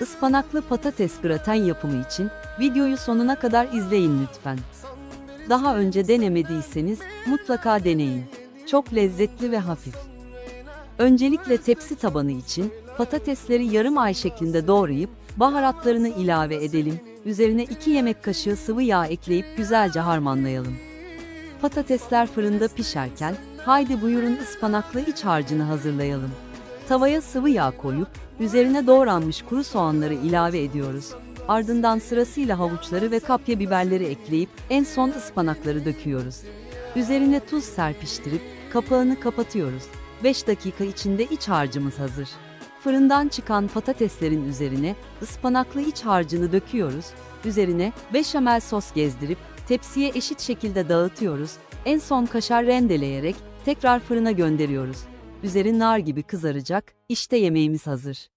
Ispanaklı patates graten yapımı için videoyu sonuna kadar izleyin lütfen. Daha önce denemediyseniz mutlaka deneyin. Çok lezzetli ve hafif. Öncelikle tepsi tabanı için patatesleri yarım ay şeklinde doğrayıp baharatlarını ilave edelim. Üzerine 2 yemek kaşığı sıvı yağ ekleyip güzelce harmanlayalım. Patatesler fırında pişerken haydi buyurun ıspanaklı iç harcını hazırlayalım. Tavaya sıvı yağ koyup üzerine doğranmış kuru soğanları ilave ediyoruz. Ardından sırasıyla havuçları ve kapya biberleri ekleyip en son ıspanakları döküyoruz. Üzerine tuz serpiştirip kapağını kapatıyoruz. 5 dakika içinde iç harcımız hazır. Fırından çıkan patateslerin üzerine ıspanaklı iç harcını döküyoruz. Üzerine beşamel sos gezdirip tepsiye eşit şekilde dağıtıyoruz. En son kaşar rendeleyerek tekrar fırına gönderiyoruz. Üzeri nar gibi kızaracak. İşte yemeğimiz hazır.